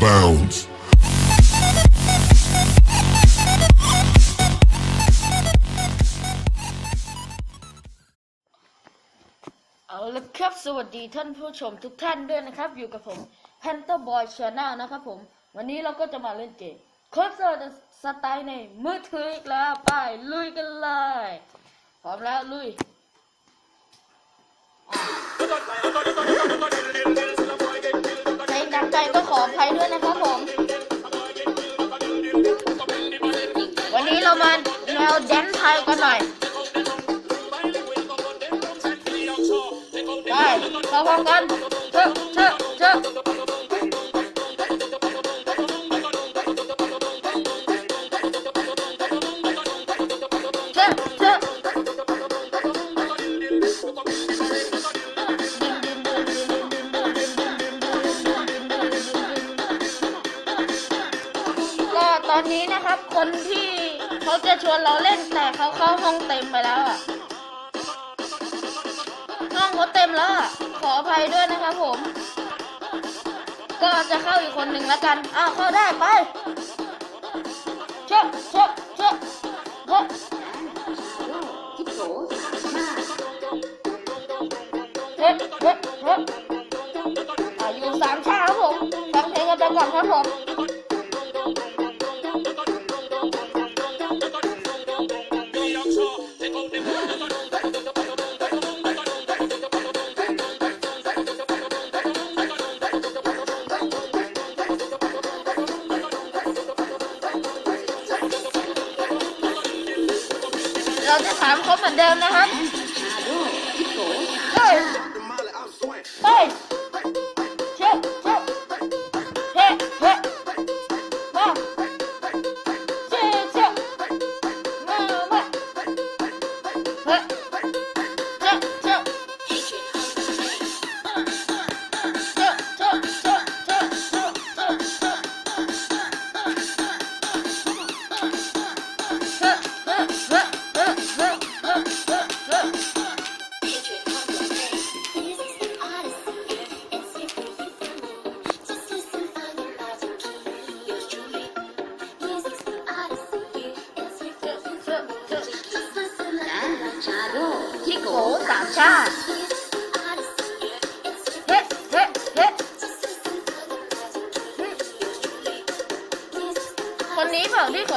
bounds. เอาละครับสวัสดีท่านผู้ชมทุกท่านด้วยนะครับ อยู่กับผม Panther Boy Channel นะครับผม วันนี้เราก็จะมาเล่นเกมคอนเสิร์ตสไตล์ในมือถืออีกแล้ว ไป ลุยกันเลย พร้อมแล้ว ลุย ออภัยด้วยนะครับผม วันนี้เรามาแนวแดนไทยกันหน่อยไปเข้าพร้อมกันเชอะเชอะเชอะ ครับคนที่เขาจะชวนเราเล่นแต่เขาเข้าห้องเต็มไปแล้วอะห้องเขาเต็มแล้วอะขออภัยด้วยนะครับผม ก็จะเข้าอีกคนหนึ่งแล้วกันอ้าวเข้าได้ไปเชะเชะเชะเชะเฮ้เฮ้เฮ้อะอยู่สามชาครับผมฟังเพลงกันไปก่อนครับผม เราจะถามเขาเหมือนเดิมนะครับเฮ้ยเฮ้ย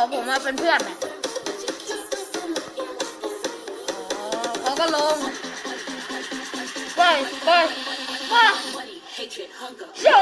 ขอผมมาเป็นเพื่อนน่ะอ๋อเขาก็ลงไปไปไปเชี่ยว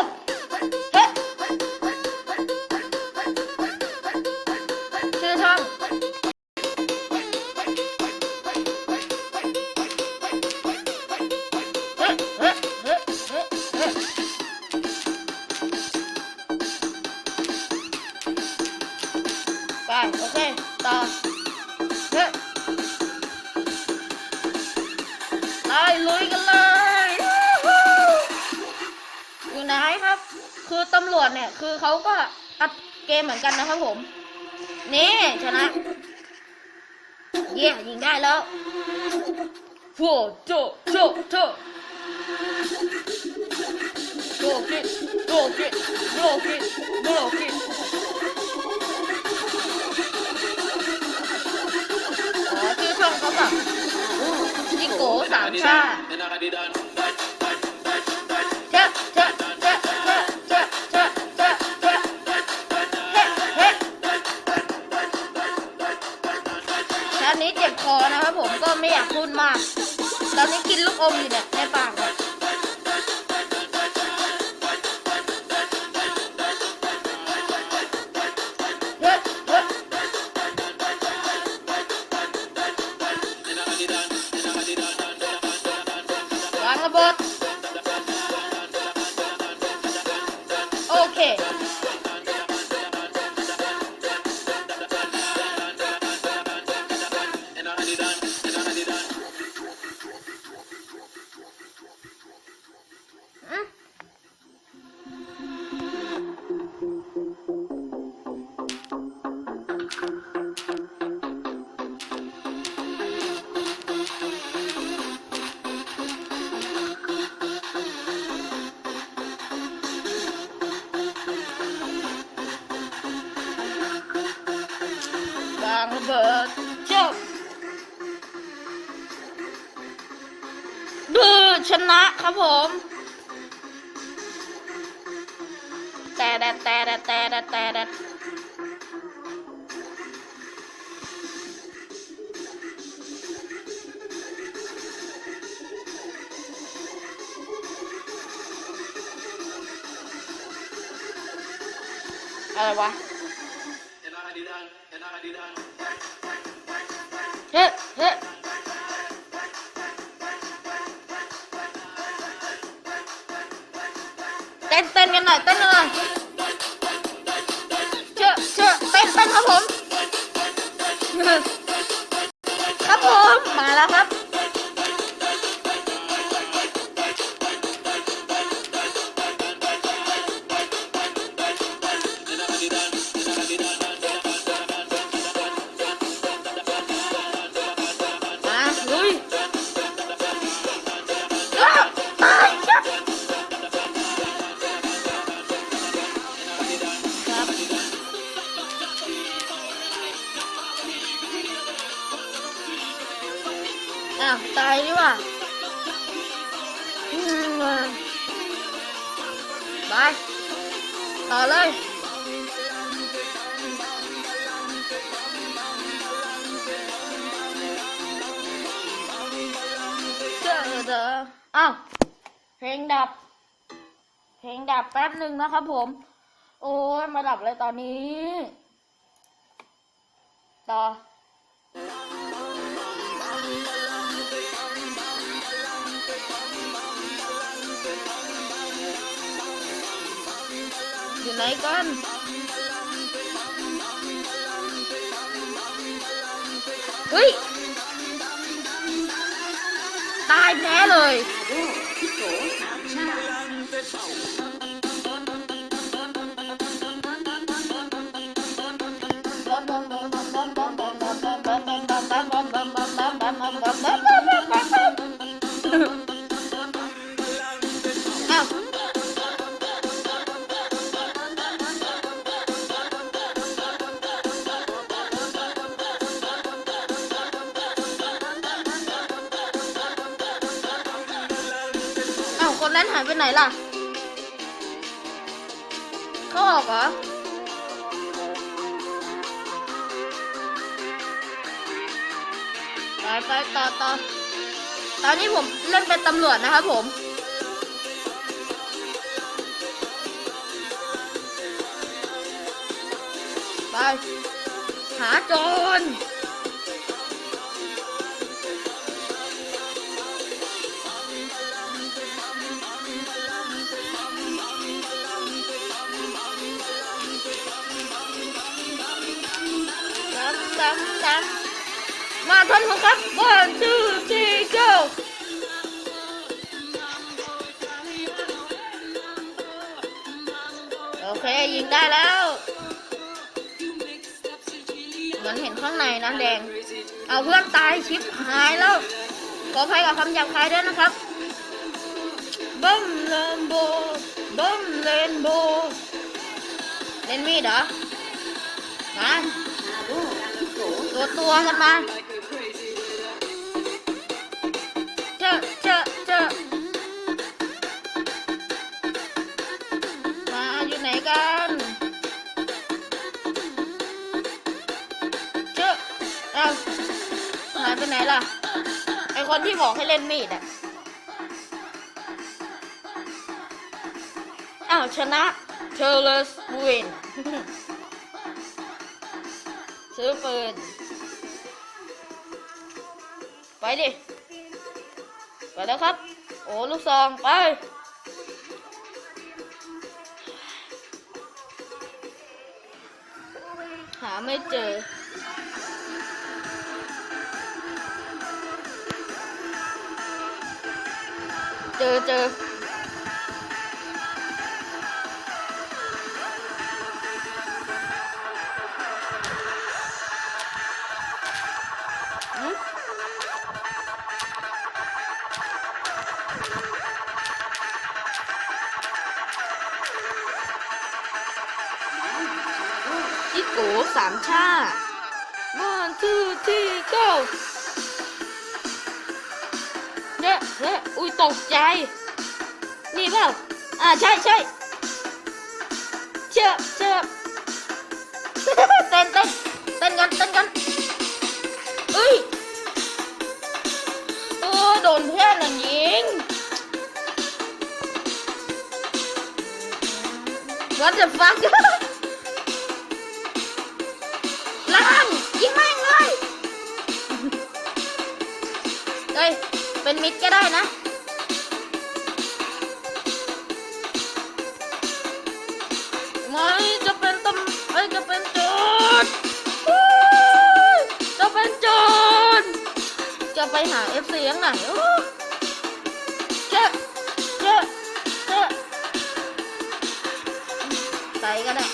คือเขาก็อัดเกมเหมือนกันนะครับผม นี่ชนะ เย่ยิงได้แล้วโฟโจโจโจ Block it, block it, block it, block it. อ๋อชื่อช่องเขาแบบจิโก้สามชาเตอนนี้เจ็บคอนะครับผมก็ไม่อยากพูดมาก ตอนนี้กินลูกอมอยู่เนี่ยในปากเนี่ยางระเบิดเจ้าดื้อชนะครับผม แต่แต่แต่แต่แต่แต่แต่อะไรวะ นเต้นกันหน่อยเต้นหน่อยเชื่อเชื่อเต้นเต้นครับผม ครับผม มาแล้วครับ อ้าวตายดีกว่าอืมไปต่อเลยเจอเจออ้าวเพลงดับ เพลงดับแป๊บหนึ่งนะครับผม โอ้ยมาดับเลยตอนนี้ ต่อ อยู่ไหนกัน อกเหรอไปไปต่อต่อตอนนี้ผมเล่นเป็นตำรวจนะครับผมไปหาโจรำดำมาทนครับ one two three go โอเค ยิงได้แล้วเหมือนเห็นข้างในนะแดง เอาเพื่อนตายชิปหายแล้ว ขออภัยกับคำหยาบคายด้วยนะครับบัมเลนโบบัมเลนโบเล่นมีดเหรอมา ตัวตัวกันมาเจอเจอเจอมาอยู่ไหนกันเจอเอาหายไปไหนล่ะ ไอคนที่บอกให้เล่นมีดอะอ้าวชนะเชอร์เลสวินซื้อปืน ไปดิ ไปแล้วครับ โอ้ลูกซองไป หาไม่เจอเจอเจอ จิโกสามชาติว้า two three go เนี่ยเนี่ยอุ้ยตกใจ นี่เปล่าอ่าใช่ใช่เชื่อเชื่อเต้นเต้นเต้นกันเต้นกันเอ้ยโอ้โดนเพื่อนน่ะยิง What the fuck เป็นมิดก็ได้นะไม่จะเป็นตำเอ้ยจะเป็นโจรจะเป็นโจรจะไปหาเอฟซียังไงอู้เจ๊เจ๊เจ๊ใส่ก็ได้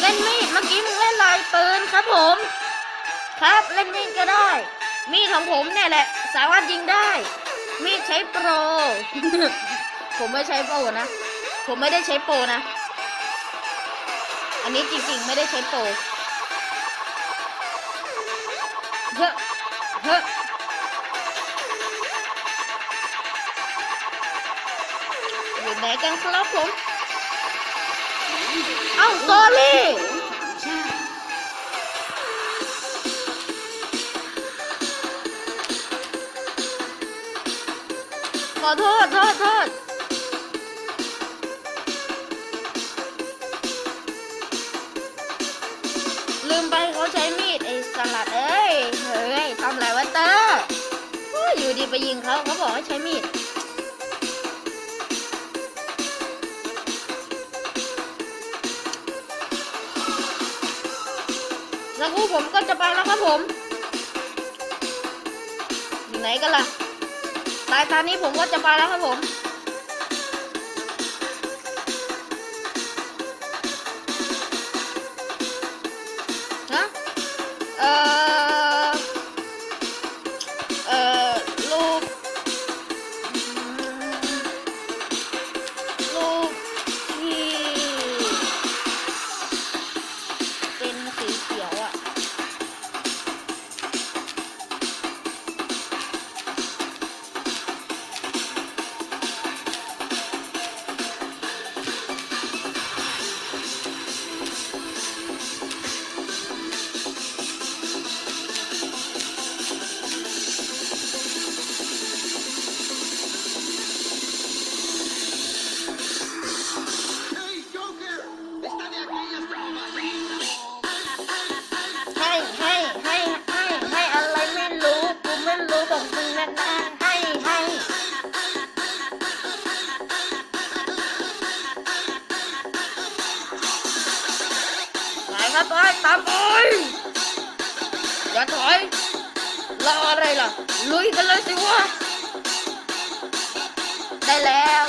เล่นมีดเมื่อกี้มึงเล่นลายปืนครับผม ครับเล่นมีดก็ได้ มีดของผมเนี่ยแหละ สามารถยิงได้ มีดใช้โปร ผมไม่ใช้โปรนะ ผมไม่ได้ใช้โปรนะ อันนี้จริงๆไม่ได้ใช้โปรเฮ้เฮ้อยู่ไหนกันครับผม เอ้าโซลี่ อโทษโทษโทษลืมไปเขาใช้มีดไอ้สลัดเอ้ย เฮ้ยทำไรวะเตอร์อยอยู่ดีไปยิงเขาเขาบอกให้ใช้มีดสักครู่ผมก็จะไปแล้วครับผม อยู่ไหนกันล่ะายตอนนี้ผมก็จะไปแล้วครับผม ไปครับไปตามไปอย่าถอยรออะไรล่ะ ลุยกันเลยสิวะ ได้แล้ว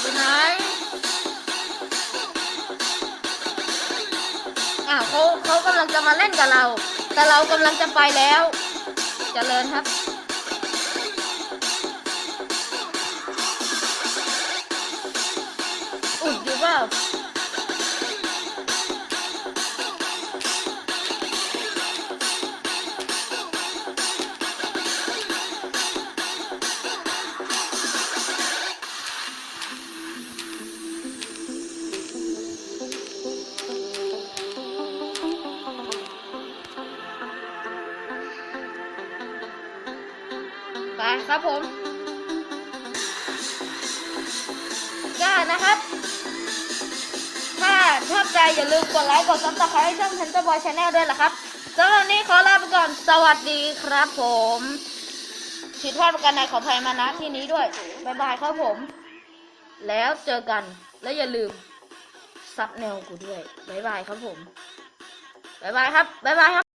อยู่ไหนอ้าวเขาเขากำลังจะมาเล่นกับเรา แต่เรากำลังจะไปแล้วเจริญครับ love. ครับผมกล้านะครับ ถ้าชอบใจอย่าลืมกดไลค์กดซับสไครต์ช่อง c e n t e r Boy Channel ด้วยล่ะครับสำหรับวันนี้ขอลาไปก่อนสวัสดีครับผมผิดพลาดประการใดขออภัยมานะที่นี้ด้วยบายบายครับผม แล้วเจอกันแล้วอย่าลืมซับแนวกูด้วยบายบายครับผมบายบายครับบายบายครับ